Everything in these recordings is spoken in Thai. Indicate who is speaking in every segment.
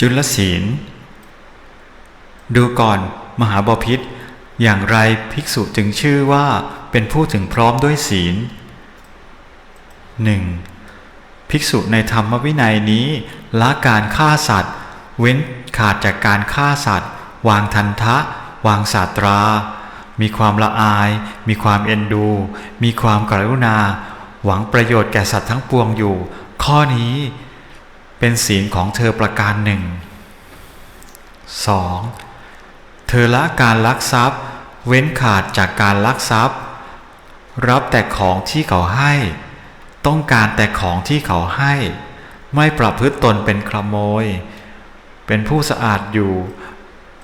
Speaker 1: จุลศีล ดูก่อนมหาบพิษอย่างไรภิกษุจึงชื่อว่าเป็นผู้ถึงพร้อมด้วยศีลหนึ่งภิกษุในธรรมวินัยนี้ละการฆ่าสัตว์ เว้นขาดจากการฆ่าสัตว์ วางทันทะ วางศาตรา มีความละอาย มีความเอ็นดู มีความกรุณา หวังประโยชน์แก่สัตว์ทั้งปวงอยู่ ข้อนี้ เป็นศีลของเธอประการหนึ่ง 2. เธอละการลักทรัพย์ เว้นขาดจากการลักทรัพย์ รับแต่ของที่เขาให้ ต้องการแต่ของที่เขาให้ ไม่ประพฤติตนเป็นขโมย เป็นผู้สะอาดอยู่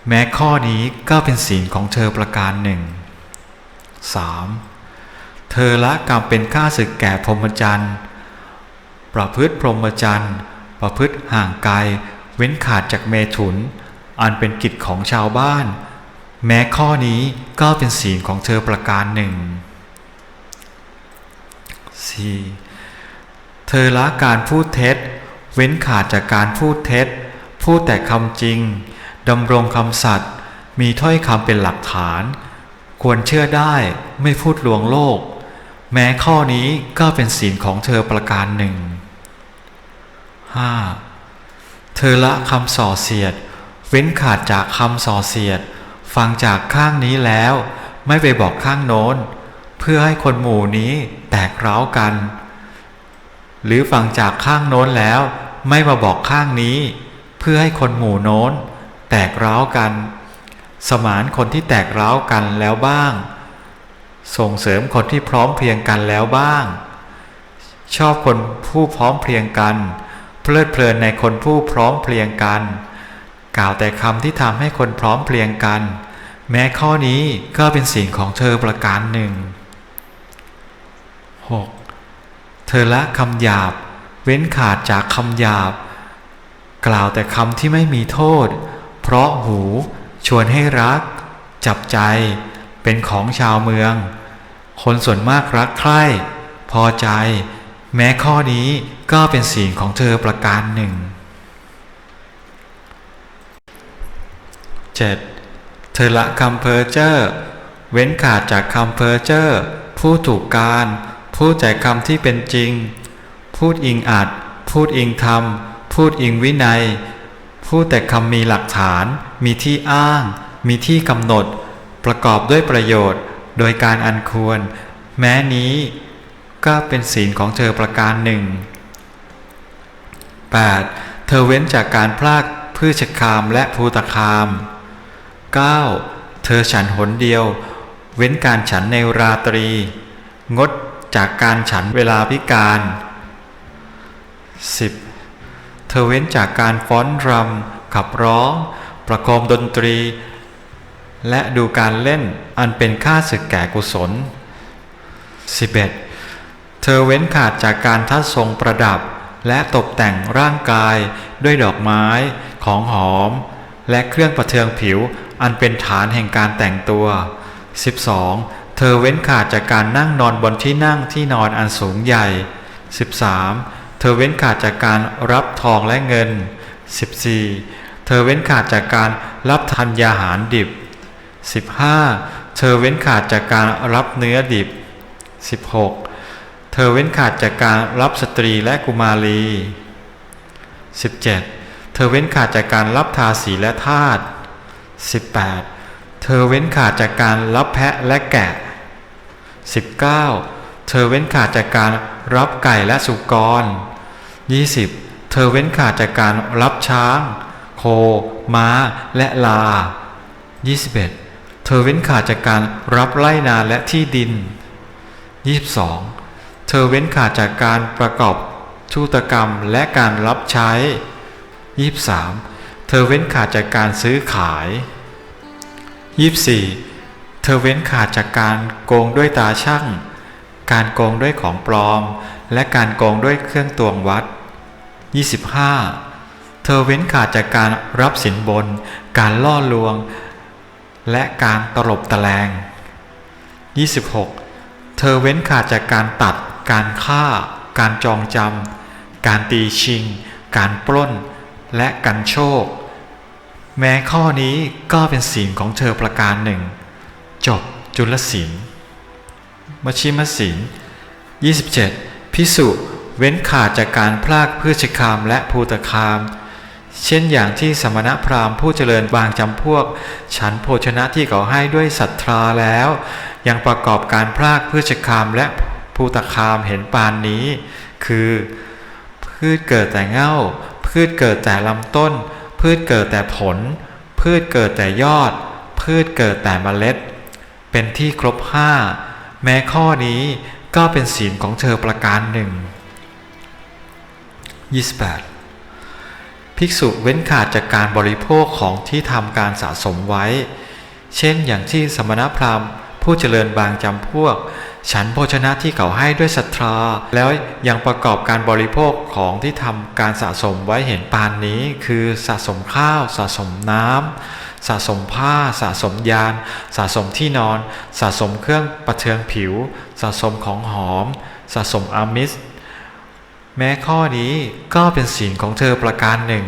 Speaker 1: แม้ข้อนี้ก็เป็นศีลของเธอประการหนึ่ง 3. เธอละกรรมเป็นข้าศึกแก่พรหมจรรย์ ประพฤติพรหมจรรย์ ประพฤติห่างไกลเว้นขาดจากเมถุน อันเป็นกิจของชาวบ้าน แม้ข้อนี้ก็เป็นศีลของเธอประการหนึ่ง 4. เธอละการพูดเท็จ เว้นขาดจากการพูดเท็จ พูดแต่คำจริงดำรงคำสัตย์มีถ้อยคำเป็นหลักฐาน ควรเชื่อได้ไม่พูดลวงโลก แม้ข้อนี้ก็เป็นศีลของเธอประการหนึ่ง 5. เธอละคำส่อเสียด เว้นขาดจากคำส่อเสียด ฟังจากข้างนี้แล้ว ไม่ไปบอกข้างโน้น เพื่อให้คนหมู่นี้แตกร้าวกัน หรือฟังจากข้างโน้นแล้ว ไม่มาบอกข้างนี้ เพื่อให้คนหมู่โน้น แตกร้าวกัน สมานคนที่แตกร้าวกันแล้วบ้าง ส่งเสริมคนที่พร้อมเพรียงกันแล้วบ้างชอบคนผู้พร้อมเพรียงกัน เพลิดเพลินในคนผู้พร้อมเพรียงกัน กล่าวแต่คำที่ทำให้คนพร้อมเพรียงกัน แม้ข้อนี้ก็เป็นสิ่งของเธอประการหนึ่ง 6. เธอละคำหยาบ เว้นขาดจากคำหยาบ กล่าวแต่คำที่ไม่มีโทษ เพราะหูชวนให้รัก จับใจเป็นของชาวเมือง คนส่วนมากรักใคร่พอใจ แม้ข้อนี้ก็เป็นสิ่งของเธอประการหนึ่ง 7. เธอละคำเพอเจอร์เว้นขาดจากคำเพอเจอร์ผู้ถูกการพูดใจคำที่เป็นจริง พูดอิงอัด พูดอิงธรรม พูดอิงวินัย พูดแต่คำมีหลักฐาน มีที่อ้าง มีที่กำหนด ประกอบด้วยประโยชน์ โดยการอันควร แม้นี้ ก็เป็นศีลของเธอประการหนึ่ง 8. เธอเว้นจากการพลากพืชคามและภูตคาม 9. เธอฉันหนเดียว เว้นการฉันในราตรี งดจากการฉันเวลาพิการ 10. เธอเว้นจากการฟ้อนรำขับร้อง ประโคมดนตรี และดูการเล่นอันเป็นค่าศึกแก่กุศล 11. เธอเว้นขาดจากการทัดทรงประดับ และตกแต่งร่างกายด้วยดอกไม้ ของหอม และเครื่องประเทืองผิวอันเป็นฐานแห่งการแต่งตัว 12. เธอเว้นขาดจากการนั่งนอนบนที่นั่งที่นอนอันสูงใหญ่ 13. เธอเว้นขาดจากการรับทองและเงิน 14. เธอเว้นขาดจากการรับธัญญาหารดิบ 15. เธอเว้นขาดจากการรับเนื้อดิบ 16. เธอเว้นขาดจากการรับสตรีและกุมารี 17. เธอเว้นขาดจากการรับทาสีและทาส 18. เธอเว้นขาดจากการรับแพะและแกะ 19. เธอเว้นขาดจากการรับไก่และสุกร 20. เธอเว้นขาดจากการรับช้าง โค ม้า และลา 21. เธอเว้นขาดจากการรับไล่นาและที่ดิน 22. เธอเว้นขาดจากการประกอบทุตกรรมและการรับใช้ 23. เธอเว้นขาดจากการซื้อขาย 24. เธอเว้นขาดจากการโกงด้วยตาช่าง การโกงด้วยของปลอม และการโกงด้วยเครื่องตวงวัด 25. เธอเว้นขาดจากการรับสินบน การล่อลวง และการตลบตะแลง 26. เธอเว้นขาดจากการตัด การฆ่า การจองจำ การตีชิง การปล้น และกันโชค แม้ข้อนี้ก็เป็นศีลของเธอประการหนึ่ง จบจุลศีลมชิมศีล27 พิสุเว้นขาดจากการพลากพืชคามและภูตคาม เช่นอย่างที่สมณพราหมณ์ผู้เจริญบางจำพวก ฉันโภชนะที่เขาให้ด้วยศรัทธาแล้ว ยังประกอบการพลากพืชคามและ ภูตคามเห็นปานนี้ คือพืชเกิดแต่เง่า พืชเกิดแต่ลำต้น พืชเกิดแต่ผล พืชเกิดแต่ยอด พืชเกิดแต่เมล็ด เป็นที่ครบห้าแม้ข้อนี้ก็เป็นศีลของเธอประการหนึ่ง28 ภิกษุเว้นขาดจากการบริโภคของที่ทำการสะสมไว้ เช่นอย่างที่สมณพราหมณ์ผู้เจริญบางจำพวก ฉันโภชนะที่เขาให้ด้วยศรัทธา แล้วยังประกอบการบริโภคของที่ทำการสะสมไว้เห็นปานนี้ คือสะสมข้าวสะสมน้ำสะสมผ้า สะสมยาน สะสมที่นอน สะสมเครื่องประเทืองผิว สะสมของหอม สะสมอามิส แม้ข้อนี้ก็เป็นศีลของเธอประการหนึ่ง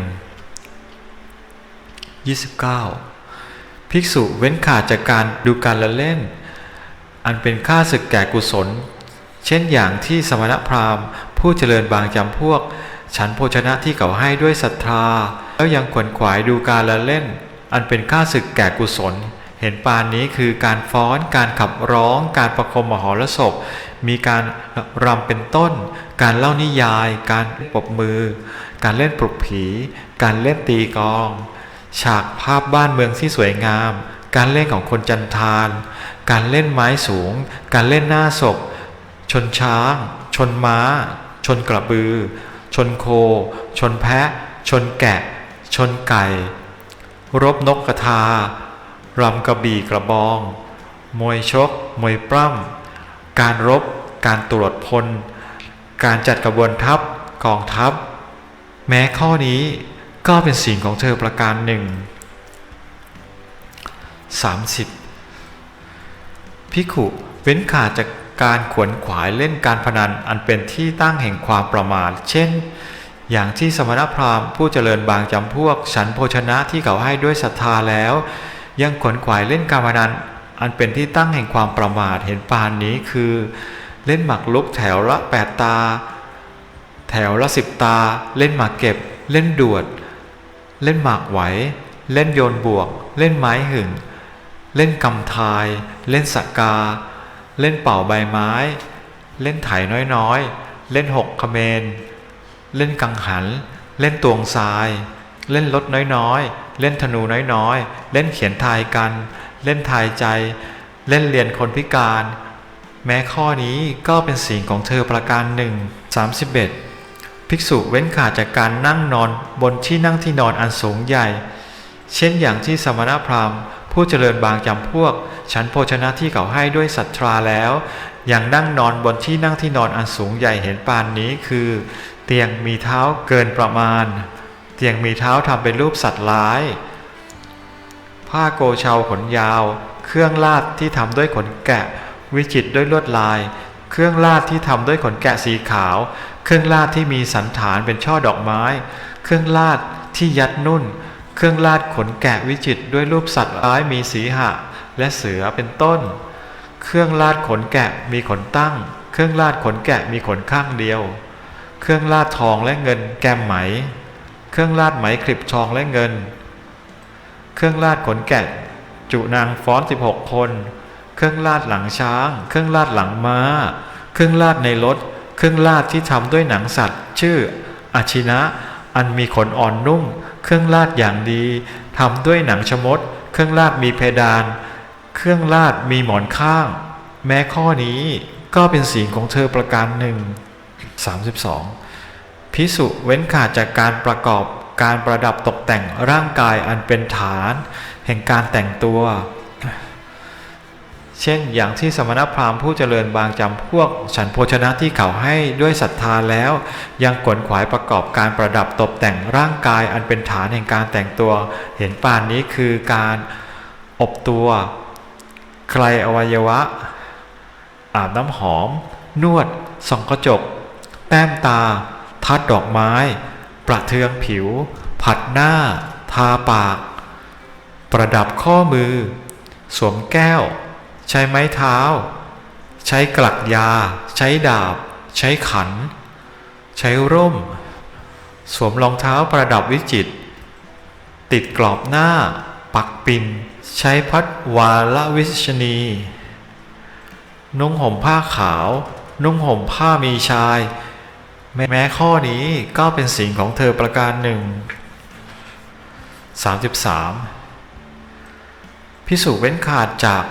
Speaker 1: 29 ภิกษุเว้นขาดจากการดูการละเล่น อันเป็นค่าศึกแก่กุศล เช่นอย่างที่สมณพราหมณ์ ผู้เจริญบางจำพวก ฉันโภชนะที่เขาให้ด้วยศรัทธา แล้วยังขวนขวายดูการละเล่น อันเป็นค่าศึกแก่กุศล เห็นปานนี้คือการฟ้อน การขับร้อง การประคมมหรสพ มีการรำเป็นต้น การเล่านิยาย การปบมือ การเล่นปลุกผี การเล่นตีกอง ฉากภาพบ้านเมืองที่สวยงาม การเล่นของคนจันทาน การเล่นไม้สูง การเล่นหน้าศพ ชนช้าง ชนม้า ชนกระบือ ชนโค ชนแพะ ชนแกะ ชนไก่ รบนกกระทารำกระบี่กระบอง มวยชก มวยปล้ำ การรบ การตรวจพล การจัดกระบวนทัพกองทัพ แม้ข้อนี้ก็เป็นสิ่งของเธอประการหนึ่ง 30. พิขุเว้นขาดจากการขวนขวายเล่นการพนันอันเป็นที่ตั้งแห่งความประมาท เช่น อย่างที่สมณพราหมณ์ผู้เจริญบางจำพวก ฉันโภชนะที่เขาให้ด้วยศรัทธาแล้ว ยังขวนขวายเล่นการพนันอันเป็นที่ตั้งแห่งความประมาทเห็นปานนี้คือ เล่นหมากลุกแถวละแปดตา แถวละสิบตา เล่นหมากเก็บ เล่นดวด เล่นหมากไหว เล่นโยนบวก เล่นไม้หึง เล่นกำทาย เล่นสกกา เล่นเป่าใบไม้ เล่นไถน้อยๆ เล่นหกขเมน เล่นกังหัน เล่นตวงทราย เล่นรถน้อยๆ เล่นธนูน้อยๆ เล่นเขียนทายกัน เล่นทายใจ เล่นเรียนคนพิการ แม้ข้อนี้ก็เป็นสิ่งของเธอประการหนึ่ง31 ภิกษุเว้นขาดจากการนั่งนอนบนที่นั่งที่นอนอันสูงใหญ่ เช่นอย่างที่สมณพราหมณ์ ผู้เจริญบางจำพวก ฉันโภชนะที่เขาให้ด้วยศรัทธาแล้วอยังนั่งนอนบนที่นั่งที่นอนอันสูงใหญ่เห็นปานนี้คือ เตียงมีเท้าเกินประมาณ เตียงมีเท้าทำเป็นรูปสัตว์ร้าย ผ้าโกเชาขนยาว เครื่องลาดที่ทำด้วยขนแกะ วิจิตด้วยลวดลาย เครื่องลาดที่ทำด้วยขนแกะสีขาว เครื่องลาดที่มีสันฐานเป็นช่อดอกไม้ เครื่องลาดที่ยัดนุ่น เครื่องลาดขนแกะวิจิตรด้วยรูปสัตว์ร้ายมีสีหะ และเสือเป็นต้น เครื่องลาดขนแกะมีขนตั้ง เครื่องลาดขนแกะมีขนข้างเดียว เครื่องลาดทองและเงินแกมไหม เครื่องลาดไหมคลิบทองและเงิน เครื่องลาดขนแกะ จุนางฟ้อน16คน เครื่องลาดหลังช้าง เครื่องลาดหลังม้า เครื่องลาดในรถ เครื่องลาดที่ทำด้วยหนังสัตว์ ชื่ออาชินะ อันมีขนอ่อนนุ่ม เครื่องลาดอย่างดีทำด้วยหนังชมด เครื่องลาดมีเพดาน เครื่องลาดมีหมอนข้าง แม้ข้อนี้ก็เป็นสิ่งของเธอประการหนึ่ง32พิสุเว้นขาดจากการประกอบการประดับตกแต่งร่างกายอันเป็นฐาน แห่งการแต่งตัว เช่นอย่างที่สมณพราหมณ์ผู้เจริญบางจำพวก ฉันโภชนะที่เขาให้ด้วยศรัทธาแล้ว ยังขวนขวายประกอบการประดับตกแต่งร่างกายอันเป็นฐานแห่งการแต่งตัว เห็นปานนี้คือการอบตัว ใครอวัยวะ อาบน้ำหอม นวด ส่องกระจก แต้มตา ทัดดอกไม้ ประเทืองผิว ผัดหน้า ทาปาก ประดับข้อมือ สวมแก้ว ใช้ไม้เท้า ใช้กลักยา ใช้ดาบ ใช้ขัน ใช้ร่ม สวมรองเท้าประดับวิจิต ติดกรอบหน้า ปักปิน ใช้พัดวาลวิชนี นุ่งห่มผ้าขาว นุ่งห่มผ้ามีชาย แม้แม้ข้อนี้ก็เป็นสิ่งของเธอประการหนึ่ง33พิสุเว้นขาดจาก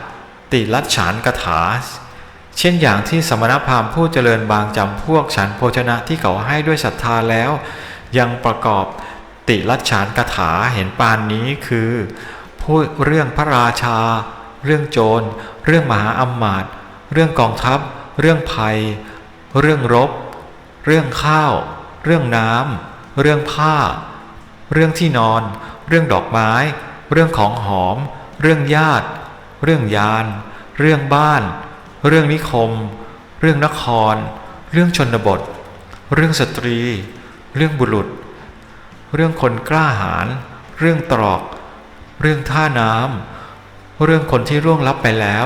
Speaker 1: ติลัดฉานกถา เช่นอย่างที่สมณพราหมณ์ผู้เจริญบางจำพวกฉันโภชนะที่เขาให้ด้วยศรัทธาแล้ว ยังประกอบติลัดฉานกถาเห็นปานนี้คือพูดเรื่องพระราชา เรื่องโจร เรื่องมหาอำมาตย์เรื่องกองทัพ เรื่องภัย เรื่องรบ เรื่องข้าว เรื่องน้ำเรื่องผ้า เรื่องที่นอน เรื่องดอกไม้ เรื่องของหอม เรื่องญาติ เรื่องยาน เรื่องบ้าน เรื่องนิคม เรื่องนคร เรื่องชนบท เรื่องสตรี เรื่องบุรุษ เรื่องคนกล้าหาญ เรื่องตรอก เรื่องท่าน้ำ เรื่องคนที่ร่วงลับไปแล้ว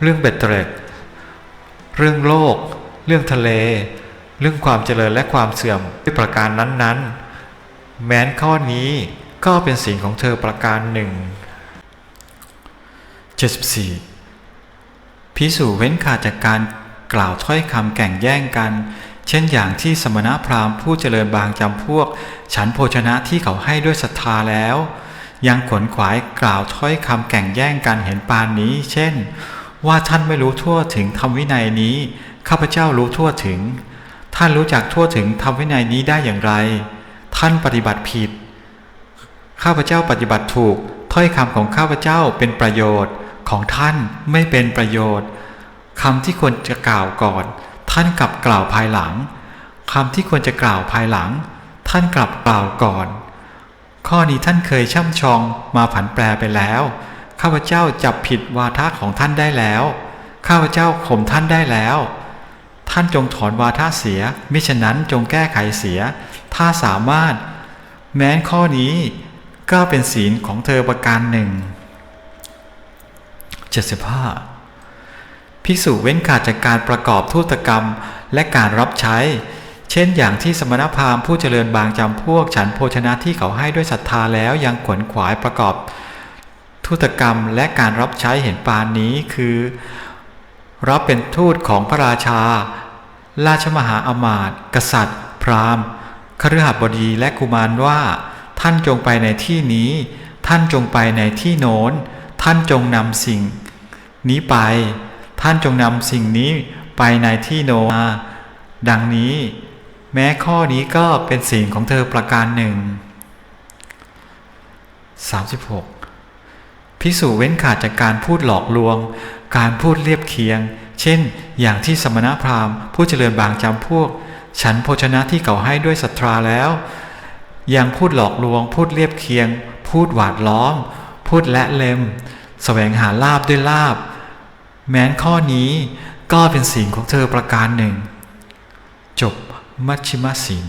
Speaker 1: เรื่องเบ็ดเตร็ดเรื่องโลก เรื่องทะเล เรื่องความเจริญและความเสื่อมด้วยประการนั้นๆ แม้นข้อนี้ก็เป็นสิ่งของเธอประการหนึ่ง 74พิสูจเว้นขาดจากการกล่าวถ้อยคำแก่งแย่งกัน เช่นอย่างที่สมณพราหมณ์ผู้เจริญบางจำพวก ฉันโภชนะที่เขาให้ด้วยศรัทธาแล้ว ยังขวนขวายกล่าวถ้อยคำแก่งแย่งกันเห็นปานนี้ เช่น ว่าท่านไม่รู้ทั่วถึงธรรมวินัยนี้ข้าพเจ้ารู้ทั่วถึง ท่านรู้จักทั่วถึงธรรมวินัยนี้ได้อย่างไร ท่านปฏิบัติผิด ข้าพเจ้าปฏิบัติถูกถ้อยคำของข้าพเจ้าเป็นประโยชน์ ของท่านไม่เป็นประโยชน์คำที่ควรจะกล่าวก่อน ท่านกลับกล่าวภายหลังคำที่ควรจะกล่าวภายหลัง ท่านกลับกล่าวก่อน ข้อนี้ท่านเคยช่ำชองมาผันแปรไปแล้วข้าพเจ้าจับผิดวาทะของท่านได้แล้ว ข้าพเจ้าข่มท่านได้แล้ว ท่านจงถอนวาทะเสีย มิฉะนั้นจงแก้ไขเสีย ถ้าสามารถ แม้นข้อนี้ก็เป็นศีลของเธอประการหนึ่ง 75ภิกษุเว้นขาดจากการประกอบทูตกรรมและการรับใช้ เช่นอย่างที่สมณพราหมณ์ผู้เจริญบางจำพวกฉันโภชนะที่เขาให้ด้วยศรัทธาแล้วยังขวนขวายประกอบทูตกรรมและการรับใช้เห็นปานนี้คือ รับเป็นทูตของพระราชา ราชมหาอมาตย์กษัตริย์ พราหมณ์คฤหบดีและกุมารว่า ท่านจงไปในที่นี้ ท่านจงไปในที่โน้น ท่านจงนำสิ่ง นี้ไป ท่านจงนำสิ่งนี้ไปในที่โน้นมาดังนี้ แม้ข้อนี้ก็เป็นสิ่งของเธอประการหนึ่ง 36 พิสูจเว้นขาดจากการพูดหลอกลวง การพูดเรียบเคียง เช่น อย่างที่สมณพราหมณ์ ผู้เจริญบางจำพวก ฉันโภชนะที่เขาให้ด้วยศรัทธาแล้ว ยังพูดหลอกลวง พูดเรียบเคียง พูดหวาดล้อม พูดและเล็มแสวงหาลาบด้วยลาบ แม้นข้อนี้ก็เป็นสิ่งของเธอประการหนึ่ง จบมัชชิมศีล